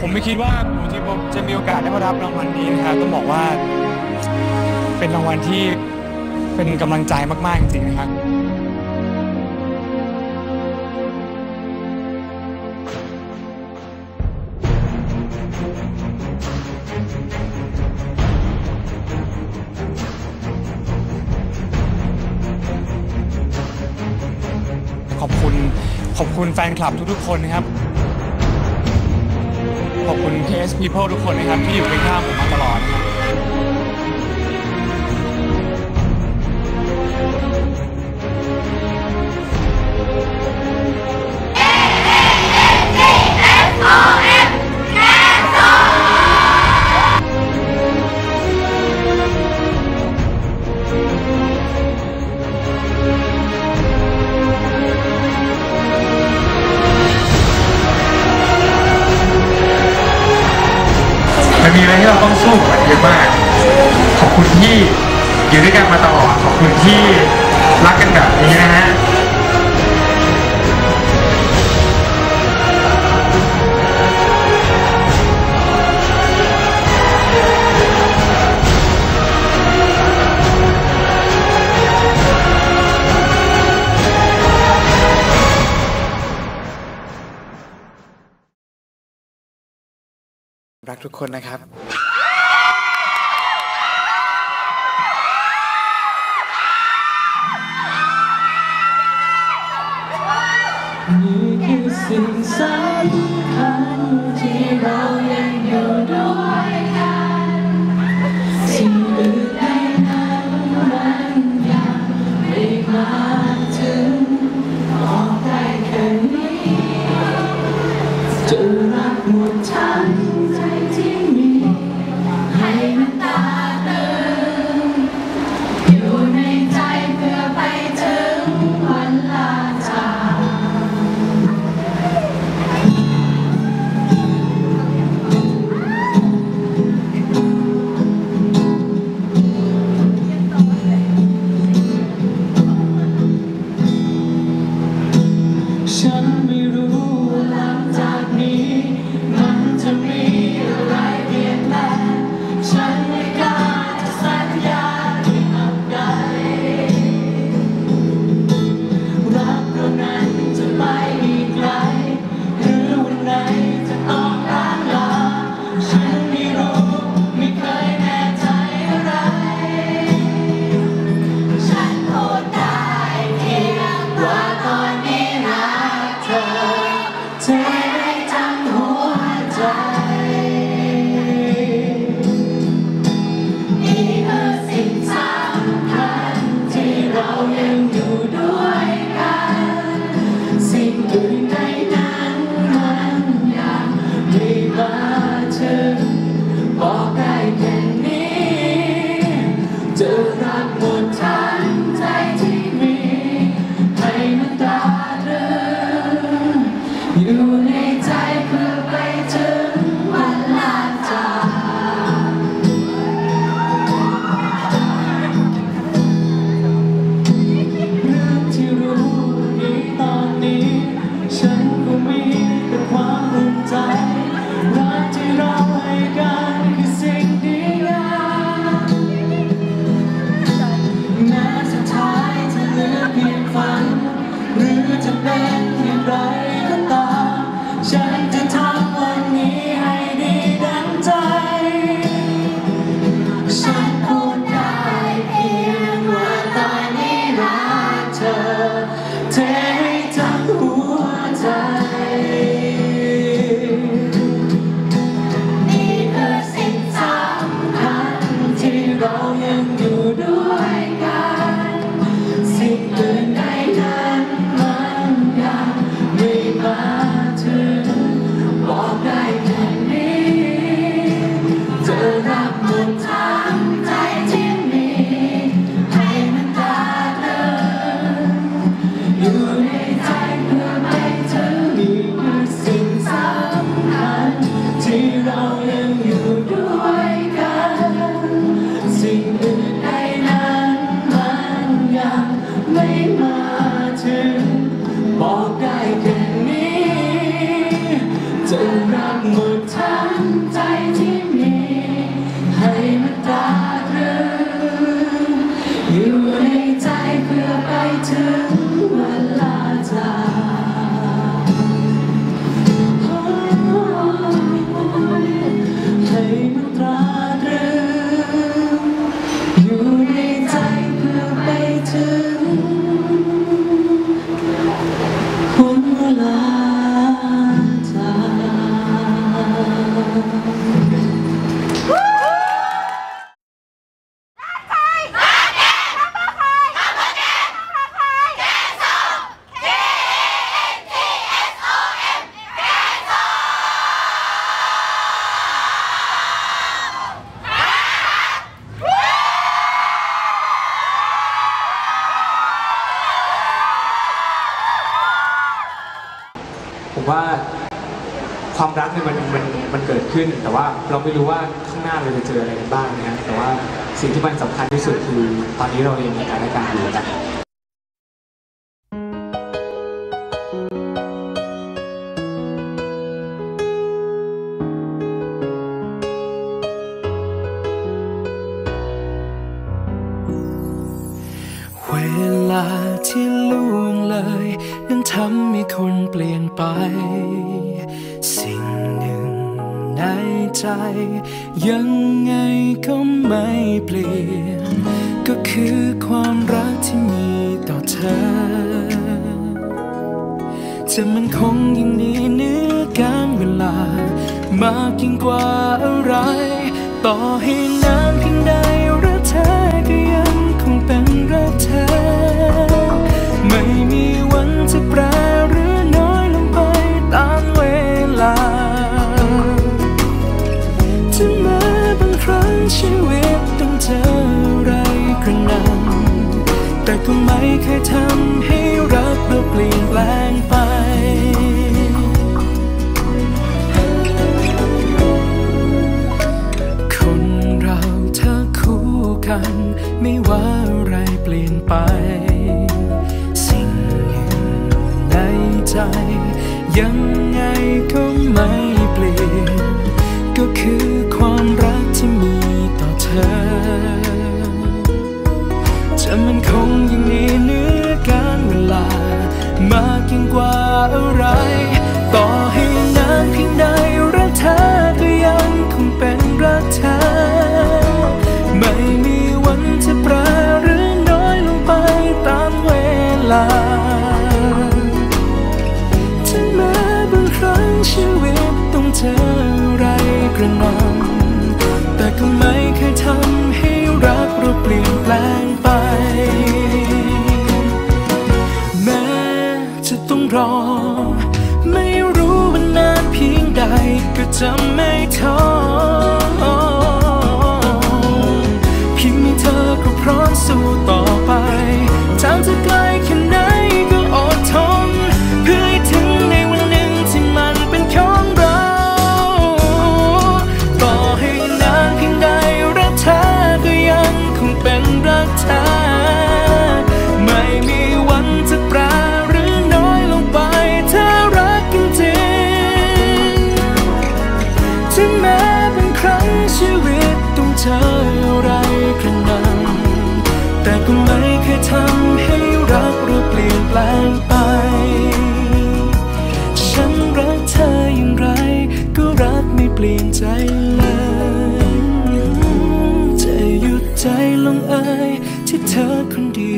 ผมไม่คิดว่าผมจะจะมีโอกาสได้มารับรางวัลนี้นะครับต้องบอกว่า เป็นรางวัลที่เป็นกำลังใจมาก ๆ จริง ๆ นะครับขอบคุณขอบคุณแฟนคลับทุกๆคนนะครับ ขอบคุณ KS People ทุกคนนะครับที่อยู่เคียงข้างผมมาตลอดนะครับ คุณที่อยู่ด้วยกันมาตลอดขอบคุณที่รักกันแบบนี้นะฮะรักทุกคนนะครับ ถึง ว่าความรักเนี่ยมันมันมันเกิดขึ้น แต่ว่าเราไม่รู้ว่าข้างหน้าเราจะเจออะไรกันบ้างนะแต่ว่าสิ่งที่มันสำคัญที่สุดคือตอนนี้เรายังมีการและการอยู่กัน ในใจ ยังไงก็ไม่เปลี่ยน ก็คือความรักที่มีต่อเธอ จะมันคงยิ่งดีเนื้อการเวลา มากยิ่งกว่าอะไร ต่อให้นาน แต่ก็ไม่เคยทำให้รักเราเปลี่ยนแปลงไปคนเราถ้าคู่กันไม่ว่าอะไรเปลี่ยนไป สิ่งหนึ่งในใจ ยังไงก็ไม่ ใจเลยจะหยุดใจลงเอ่ยที่เธอคนเดียว